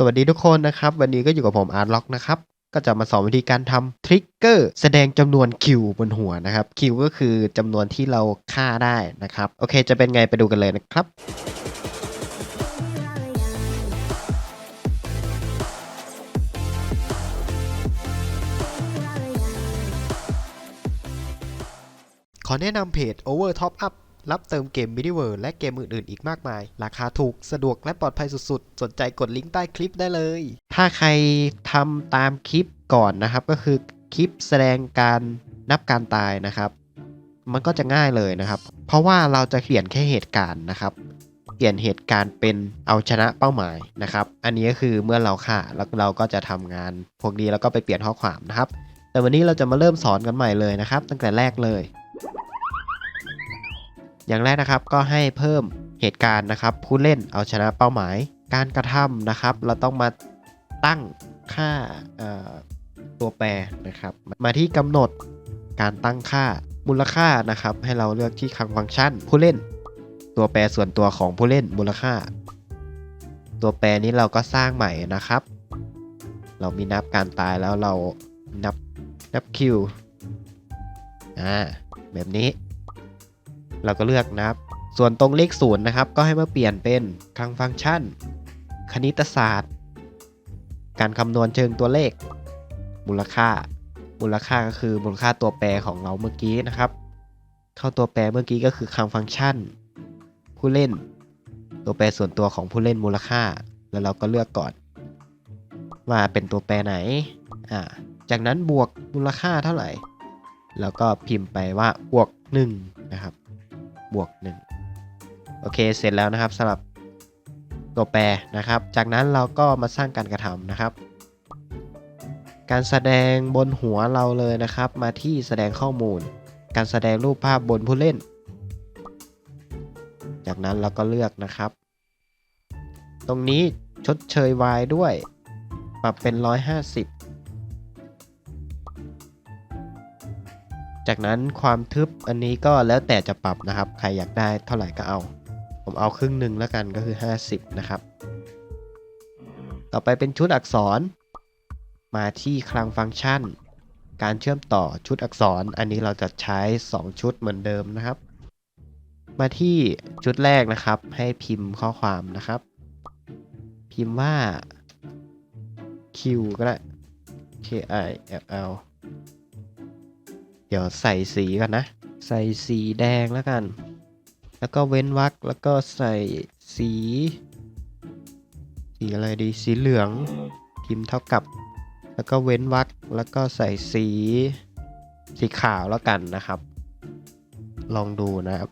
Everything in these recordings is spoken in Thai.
สวัสดีทุกคนนะครับ วันนี้ก็อยู่กับผมอาร์ตล็อกนะครับ ก็จะมาสอนวิธีการทำทริกเกอร์แสดงจำนวนคิวบนหัวนะครับคิวก็คือจำนวนที่เราฆ่าได้นะครับ โอเคจะเป็นไงไปดูกันเลยนะครับขอแนะนำเพจ Over Top Up รับเติมเกม Midi World และเกมอื่นๆ อีกมากมาย ราคาถูก สะดวกและปลอดภัยสุดๆ สนใจกดลิงก์ใต้คลิปได้เลย ถ้าใครทำตามคลิปก่อนนะครับ ก็คือคลิปแสดงการนับการตายนะครับ มันก็จะง่ายเลยนะครับ เพราะว่าเราจะเขียนแค่เหตุการณ์นะครับ เปลี่ยนเหตุการณ์เป็นเอาชนะเป้าหมายนะครับ อันนี้ก็คือเมื่อเราฆ่าแล้วเราก็จะทำงานพวกนี้แล้วก็ไปเปลี่ยนข้อความนะครับ แต่วันนี้เราจะมาเริ่มสอนกันใหม่เลยนะครับ ตั้งแต่แรกเลย อย่างแรกนะครับก็ให้เพิ่มเหตุการณ์นะครับ ผู้เล่นเอาชนะเป้าหมาย การกระทำนะครับ เราต้องมาตั้งค่าตัวแปรนะครับ มาที่กำหนดการตั้งค่ามูลค่านะครับ ให้เราเลือกที่คลังฟังก์ชัน ผู้เล่น ตัวแปรส่วนตัวของผู้เล่นมูลค่า ตัวแปรนี้เราก็สร้างใหม่นะครับ เรามีนับการตายแล้วเรานับนับคิวอ่าแบบนี้ เราก็เลือกนะครับ ส่วนตรงเลขศูนย์นะครับ ก็ให้มาเปลี่ยนเป็นคลังฟังก์ชัน คณิตศาสตร์ การคำนวณเชิงตัวเลข มูลค่า มูลค่าก็คือมูลค่าตัวแปรของเราเมื่อกี้นะครับ เข้าตัวแปรเมื่อกี้ก็คือคลังฟังก์ชัน ผู้เล่น ตัวแปรส่วนตัวของผู้เล่นมูลค่า แล้วเราก็เลือกก่อน ว่าเป็นตัวแปรไหนอ่าจากนั้นบวกมูลค่าเท่าไหร่ แล้วก็พิมพ์ไปว่าบวก1นะครับ บวก1โอเคเสร็จแล้วนะครับสำหรับตัวแปรนะครับ จากนั้นเราก็มาสร้างการกระทำนะครับ การแสดงบนหัวเราเลยนะครับ มาที่แสดงข้อมูล การแสดงรูปภาพบนผู้เล่น จากนั้นเราก็เลือกนะครับ ตรงนี้ชดเชย y ด้วย ปรับเป็น 150 จากนั้นความทึบอันนี้ก็แล้วแต่จะปรับนะครับ ใครอยากได้เท่าไหร่ก็เอา ผมเอาครึ่งหนึ่งแล้วกันก็คือ 50 นะครับ ต่อไปเป็นชุดอักษร มาที่คลังฟังก์ชัน การเชื่อมต่อชุดอักษร อันนี้เราจะใช้ 2 ชุดเหมือนเดิมนะครับ มาที่ชุดแรกนะครับ ให้พิมพ์ข้อความนะครับ พิมพ์ว่า Q ก็ได้ K I L L เดี๋ยวใส่สีก่อนนะ ใส่สีแดงแล้วกัน แล้วก็เว้นวรรคแล้วก็ใส่สี สีอะไรดีสีเหลืองพิมพ์เท่ากับ แล้วก็เว้นวรรคแล้วก็ใส่สีสีขาวแล้วกันนะครับ ลองดูนะครับ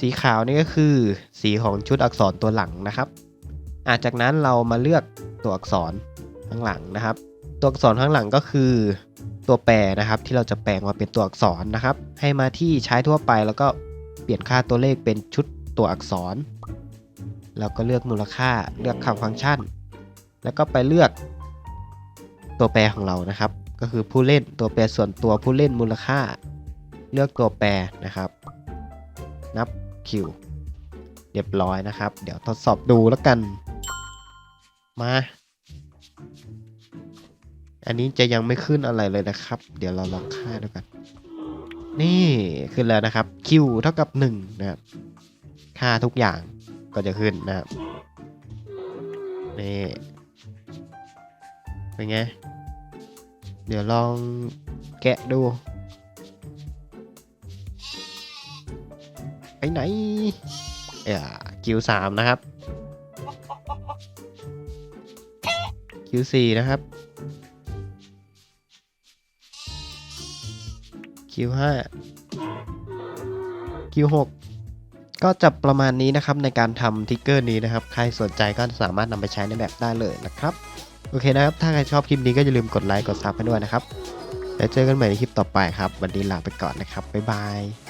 สีขาวนี่ก็คือสีของชุดอักษรตัวหลังนะครับอาจากนั้นเรามาเลือกตัวอักษรข้างหลังนะครับ ตัวอักษรข้างหลังก็คือ ตัวแปรนะครับ ที่เราจะแปลงมาเป็นตัวอักษรนะครับ ให้มาที่ใช้ทั่วไปแล้วก็เปลี่ยนค่าตัวเลขเป็นชุดตัวอักษร แล้วก็เลือกมูลค่าเลือกคำฟังก์ชัน แล้วก็ไปเลือกตัวแปรของเรานะครับ ก็คือผู้เล่นตัวแปรส่วนตัวผู้เล่นมูลค่า เลือกตัวแปรนะครับ นับคิวเรียบร้อยนะครับ เดี๋ยวทดสอบดูแล้วกันมา อันนี้จะยังไม่ขึ้นอะไรเลยนะครับ เดี๋ยวเราลองค่าดูกัน นี่ขึ้นแล้วนะครับ Q เท่ากับ1นะครับ ค่าทุกอย่างก็จะขึ้นนะครับ นี่ เป็นไง เดี๋ยวลองแกะดู ไปไหนเอ่อ Q3 นะครับ Q4 นะครับ Q5 Q6 ก็จะประมาณนี้นะครับในการทำทิกเกอร์นี้นะครับ ใครสนใจก็สามารถนำไปใช้ในแบบได้เลยนะครับ โอเคนะครับ ถ้าใครชอบคลิปนี้ก็อย่าลืมกดไลค์กดซับให้ด้วยนะครับ แล้วเจอกันใหม่ในคลิปต่อไปครับ วันนี้ลาไปก่อนนะครับ บ๊ายบาย